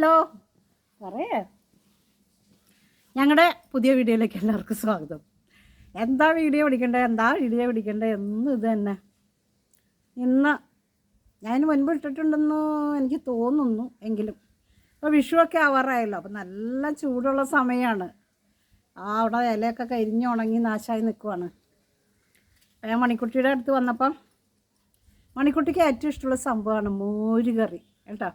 Hello പറയേ. ഞങ്ങളുടെ പുതിയ വീഡിയോയിലേക്ക് എല്ലാവർക്കും സ്വാഗതം. എന്താ വീഡിയോ പിടിക്കണ്ടേ? എന്താ വീഡിയോ പിടിക്കണ്ടേ? എന്നും ഇത് തന്നെ. ഇന്ന് ഞാൻ മുൻപ് ഇട്ടിട്ടുണ്ടെന്ന് എനിക്ക് തോന്നുന്നു എങ്കിലും. ഇപ്പോൾ വിഷുവൊക്കെ ആവാറായല്ലോ അപ്പം നല്ല ചൂടുള്ള സമയമാണ് ആ അവിടെ ഇലയൊക്കെ കരിഞ്ഞ് ഉണങ്ങി നാശമായി നിൽക്കുവാണ് ഞാൻ മണിക്കുട്ടിയുടെ അടുത്ത് വന്നപ്പം മണിക്കുട്ടിക്ക് ഏറ്റവും ഇഷ്ടമുള്ള സംഭവമാണ് മോരുകറി കേട്ടോ?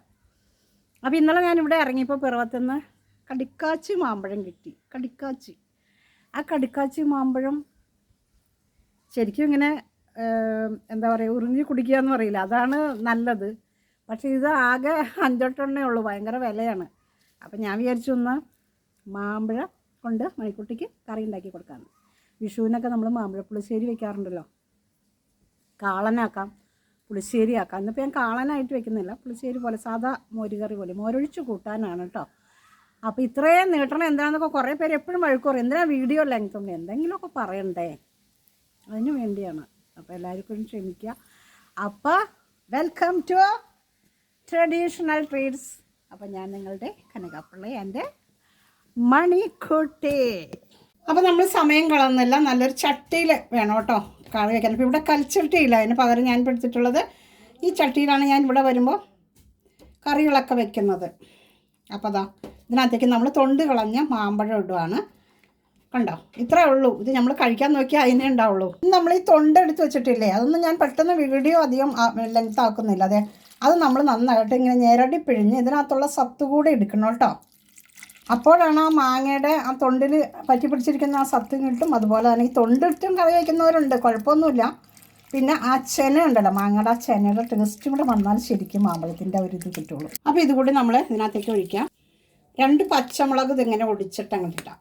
അപ്പോൾ ഇന്നലെ ഞാനിവിടെ ഇറങ്ങിയപ്പോൾ ഇറങ്ങിയപ്പോൾ പിറവത്തുനിന്ന് കടിക്കാച്ചി മാമ്പഴം കിട്ടി. കടിക്കാച്ചി. ആ കടിക്കാച്ചി മാമ്പഴം ശരിക്കും ഇങ്ങനെ എന്താ പറയുക ഉറിഞ്ഞ് കുടിക്കുക എന്ന് പറയില്ല. അതാണ് നല്ലത്. പക്ഷേ ഇത് ആകെ അഞ്ചെട്ടെണ്ണേ ഉള്ളൂ. ഭയങ്കര വിലയാണ്. അപ്പം ഞാൻ വിചാരിച്ചു ഒന്ന് മാമ്പഴം കൊണ്ട് മണിക്കുട്ടിക്ക് കറി ഉണ്ടാക്കി കൊടുക്കാമെന്ന് വിഷുവിനൊക്കെ നമ്മൾ മാമ്പഴപ്പുളിശ്ശേരി വയ്ക്കാറുണ്ടല്ലോ കാളനാക്കാം പുളിശ്ശേരി ആക്കാം ഇന്നിപ്പോൾ ഞാൻ കാണാനായിട്ട് വെക്കുന്നില്ല. പുളിശ്ശേരി പോലെ സാധാ മോരുകറി പോലെ മോരൊഴിച്ച് കൂട്ടാനാണ് കേട്ടോ അപ്പോൾ ഇത്രയും നീട്ടണം എന്താണെന്നൊക്കെ കുറേ പേര് എപ്പോഴും വഴക്ക് എന്തിനാണ് എന്തിനാ വീഡിയോ ലെങ്ത് ഉണ്ട് എന്തെങ്കിലുമൊക്കെ പറയണ്ടേ? അതിനു വേണ്ടിയാണ്. അപ്പോൾ എല്ലാവർക്കും ക്ഷമിക്കുക. അപ്പോൾ വെൽക്കം ടു ട്രഡീഷണൽ ട്രീറ്റ്സ് അപ്പോൾ ഞാൻ നിങ്ങളുടെ കനകപ്പിള്ളി എന്റെ മണിക്കുട്ടി. അപ്പോൾ നമ്മൾ സമയം കളയുന്നില്ല. നല്ലൊരു ചട്ടിയിൽ വേണം കേട്ടോ കറി വയ്ക്കാൻ അപ്പോൾ ഇവിടെ കൽച്ചട്ടിയില്ല അതിന് പകരം ഞാൻ പിടിച്ചിട്ടുള്ളത് ഈ ചട്ടിയിലാണ് ഞാൻ ഇവിടെ വരുമ്പോൾ കറികളൊക്കെ വെക്കുന്നത്. അപ്പോൾ അതാ ഇതിനകത്തേക്ക് നമ്മൾ തൊണ്ട് കളഞ്ഞ മാമ്പഴം ഇടുവാണ്. കണ്ടോ? ഇത്രേ ഉള്ളൂ. ഇത് നമ്മൾ കഴിക്കാൻ നോക്കിയാൽ അതിനേ ഉണ്ടാവുള്ളൂ. നമ്മൾ ഈ തൊണ്ട് എടുത്ത് വെച്ചിട്ടില്ലേ? അതൊന്നും ഞാൻ പെട്ടെന്ന് വീഡിയോ അധികം ലെങ്ത് ആക്കുന്നില്ല. അതെ അത് നമ്മൾ നന്നായിട്ട് ഇങ്ങനെ ഞെരടി പിഴിഞ്ഞ് ഇതിനകത്തുള്ള സത്ത് കൂടെ എടുക്കണം കേട്ടോ. അപ്പോഴാണ് ആ മാങ്ങയുടെ ആ തൊണ്ടിൽ പറ്റി പിടിച്ചിരിക്കുന്ന ആ സത്ത് കിട്ടും അതുപോലെ തന്നെ ഈ തൊണ്ടിട്ടും കറി വയ്ക്കുന്നവരുണ്ട് കുഴപ്പമൊന്നുമില്ല. പിന്നെ ആ ചെന ഉണ്ടല്ലോ മാങ്ങയുടെ ആ ചെനയുടെ ടേസ്റ്റും കൂടെ വന്നാൽ ശരിക്കും മാമ്പഴത്തിന്റെ ഒരു ഇത് കിട്ടുള്ളൂ. അപ്പോൾ ഇതുകൂടി നമ്മൾ ഇതിനകത്തേക്ക് ഒഴിക്കാം. രണ്ട് പച്ചമുളക് ഇതിങ്ങനെ ഒടിച്ചിട്ട് അങ്ങോട്ട് ഇടാം.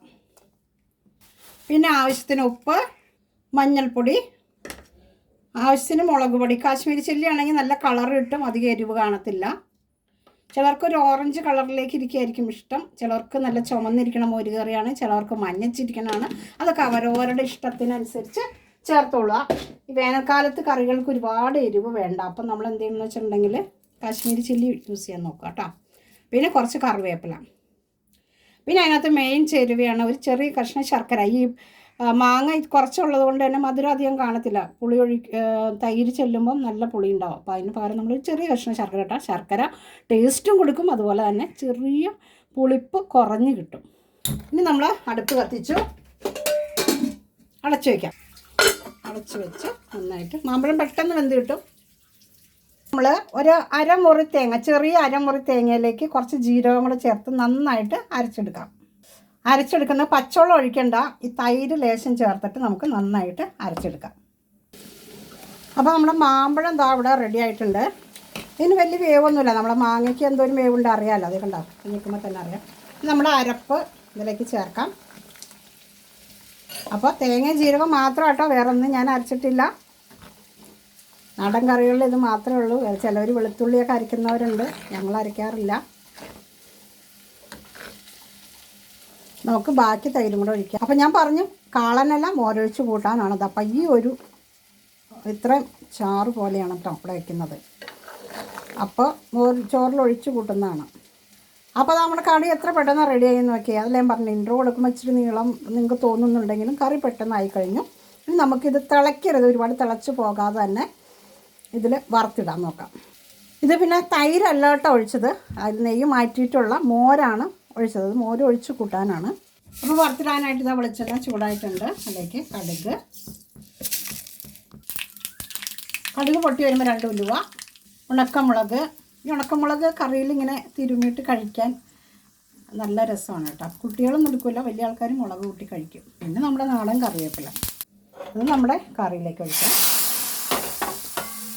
പിന്നെ ആവശ്യത്തിന് ഉപ്പ് മഞ്ഞൾപ്പൊടി ആവശ്യത്തിന് മുളക് പൊടി. കാശ്മീരി ചില്ലി ആണെങ്കിൽ നല്ല കളർ കിട്ടും അധികം എരിവ് കാണത്തില്ല. ചിലർക്ക് ഒരു ഓറഞ്ച് കളറിലേക്ക് ഇരിക്കുകയായിരിക്കും ഇഷ്ടം. ചിലർക്ക് നല്ല ചുമന്നിരിക്കണ ഒരു കറിയാണ് ചിലർക്ക് മഞ്ഞച്ചിരിക്കണമാണ് അതൊക്കെ അവരവരുടെ ഇഷ്ടത്തിനനുസരിച്ച് ചേർത്തോളുക. ഈ വേനൽക്കാലത്ത് കറികൾക്ക് ഒരുപാട് എരിവ് വേണ്ട. അപ്പം നമ്മൾ എന്ത് ചെയ്യണമെന്ന് വെച്ചിട്ടുണ്ടെങ്കിൽ കാശ്മീരി ചില്ലി യൂസ് ചെയ്യാൻ നോക്കുക കേട്ടോ. പിന്നെ കുറച്ച് കറിവേപ്പില. പിന്നെ അതിനകത്ത് മെയിൻ ചേരുവയാണ് ഒരു ചെറിയ കഷ്ണ ശർക്കര. ഈ മാങ്ങ കുറച്ചുള്ളത് കൊണ്ട് തന്നെ മധുരം അധികം കാണത്തില്ല. പുളി ഒഴി തൈര് ചെല്ലുമ്പം നല്ല പുളി ഉണ്ടാവും. അപ്പോൾ അതിന് പകരം നമ്മൾ ചെറിയ കഷ്ണം ശർക്കര ഇട്ടാൽ ശർക്കര ടേസ്റ്റും കൊടുക്കും. അതുപോലെ തന്നെ ചെറിയ പുളിപ്പ് കുറഞ്ഞ് കിട്ടും. ഇനി നമ്മൾ അടുപ്പ് കത്തിച്ചു അടച്ചു വയ്ക്കാം അടച്ചു വെച്ച് നന്നായിട്ട് മാമ്പഴം പെട്ടെന്ന് വെന്ത് കിട്ടും. നമ്മൾ ഒരു അരമുറി തേങ്ങ ചെറിയ അരമുറി തേങ്ങയിലേക്ക് കുറച്ച് ജീരകം കൂടെ ചേർത്ത് നന്നായിട്ട് അരച്ചെടുക്കാം. അരച്ചെടുക്കുന്ന പച്ചവെള്ളം ഒഴിക്കേണ്ട. ഈ തൈര് ലേശം ചേർത്തിട്ട് നമുക്ക് നന്നായിട്ട് അരച്ചെടുക്കാം. അപ്പോൾ നമ്മുടെ മാമ്പഴം ദാ ഇവിടെ റെഡി ആയിട്ടുണ്ട്. ഇതിന് വലിയ വേവൊന്നുമില്ല. നമ്മുടെ മാങ്ങയ്ക്ക് എന്തോരം വേവുണ്ട് അറിയാമല്ലോ അത് കണ്ടോ? നിൽക്കുമ്പോൾ തന്നെ അറിയാം. നമ്മുടെ അരപ്പ് ഇതിലേക്ക് ചേർക്കാം. അപ്പോൾ തേങ്ങ ജീരകം മാത്രം ആട്ടോ. വേറെ ഒന്നും ഞാൻ അരച്ചിട്ടില്ല. നാടൻ കറികളിൽ ഇത് മാത്രമേ ഉള്ളൂ. ചിലവർ വെളുത്തുള്ളിയൊക്കെ അരയ്ക്കുന്നവരുണ്ട്. ഞങ്ങൾ അരയ്ക്കാറില്ല. നമുക്ക് ബാക്കി തൈരും കൂടെ ഒഴിക്കാം. അപ്പം ഞാൻ പറഞ്ഞു കാളനെല്ലാം മോരൊഴിച്ച് കൂട്ടാനാണത് അപ്പം ഈ ഒരു ഇത്രയും ചാറ് പോലെയാണ് കേട്ടോ ഇവിടെ വയ്ക്കുന്നത് അപ്പോൾ മോർ ചോറിൽ ഒഴിച്ച് കൂട്ടുന്നതാണ്. അപ്പോൾ നമ്മുടെ കറി എത്ര പെട്ടെന്ന് റെഡി ആയി നോക്കിയാൽ അതിൽ ഞാൻ പറഞ്ഞു ഇൻട്രോ കൊടുക്കുമ്പോൾ ഇച്ചിരി നീളം നിങ്ങൾക്ക് തോന്നുന്നുണ്ടെങ്കിലും കറി പെട്ടെന്ന് ആയി കഴിഞ്ഞു. ഇനി നമുക്കിത് തിളയ്ക്കരുത്. ഒരുപാട് തിളച്ച് പോകാതെ തന്നെ ഇതിൽ വറുത്തിടാൻ നോക്കാം. ഇത് പിന്നെ തൈരല്ല ഒഴിച്ചത്. അതിൽ നെയ്യ് മാറ്റിയിട്ടുള്ള മോരാണ് ഒഴിച്ചത്. അത് മോര് ഒഴിച്ച് കൂട്ടാനാണ്. അപ്പോൾ വറുത്തിടാനായിട്ട് ഇതാ വെളിച്ചെണ്ണ ചൂടായിട്ടുണ്ട്. അതിലേക്ക് കടുക്. കടുക് പൊട്ടി വരുമ്പോൾ രണ്ട് ഉലുവ ഉണക്കമുളക്. ഈ ഉണക്കമുളക് കറിയിൽ ഇങ്ങനെ തിരുമിയിട്ട് കഴിക്കാൻ നല്ല രസമാണ് കേട്ടോ. കുട്ടികളൊന്നും എടുക്കില്ല വലിയ ആൾക്കാരും മുളക് കൂട്ടി കഴിക്കും. പിന്നെ നമ്മുടെ നാടൻ കറിവേപ്പില. അത് നമ്മുടെ കറിയിലേക്ക് ഒഴിക്കാം.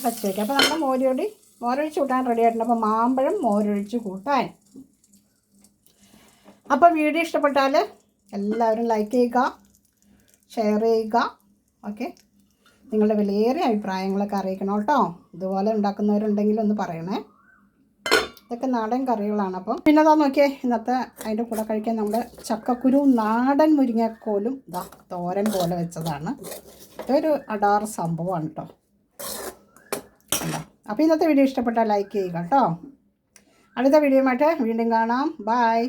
വെച്ചേക്കാം അപ്പോൾ നമ്മുടെ മോരൊടി മോരൊഴിച്ച് കൂട്ടാൻ റെഡി ആയിട്ടുണ്ട്. അപ്പോൾ മാമ്പഴം മോരൊഴിച്ച് കൂട്ടാൻ. അപ്പോൾ വീഡിയോ ഇഷ്ടപ്പെട്ടാൽ എല്ലാവരും ലൈക്ക് ചെയ്യുക ഷെയർ ചെയ്യുക. ഓക്കെ നിങ്ങളുടെ വിലയേറിയ അഭിപ്രായങ്ങളൊക്കെ അറിയിക്കണം കേട്ടോ. ഇതുപോലെ ഉണ്ടാക്കുന്നവരുണ്ടെങ്കിൽ ഒന്ന് പറയണേ. ഇതൊക്കെ നാടൻ കറികളാണ് അപ്പം. പിന്നെ അതാ നോക്കിയേ ഇന്നത്തെ അതിന്റെ കൂടെ കഴിക്കാൻ നമ്മുടെ ചക്കക്കുരു നാടൻ മുരിങ്ങക്കോലും ഇതാ തോരൻ പോലെ വെച്ചതാണ്. ഇതൊരു അടാർ സംഭവമാണ് കേട്ടോ. അപ്പോൾ ഇന്നത്തെ വീഡിയോ ഇഷ്ടപ്പെട്ടാൽ ലൈക്ക് ചെയ്യുക കേട്ടോ. അടുത്ത വീഡിയോയുമായിട്ട് വീണ്ടും കാണാം. ബായ്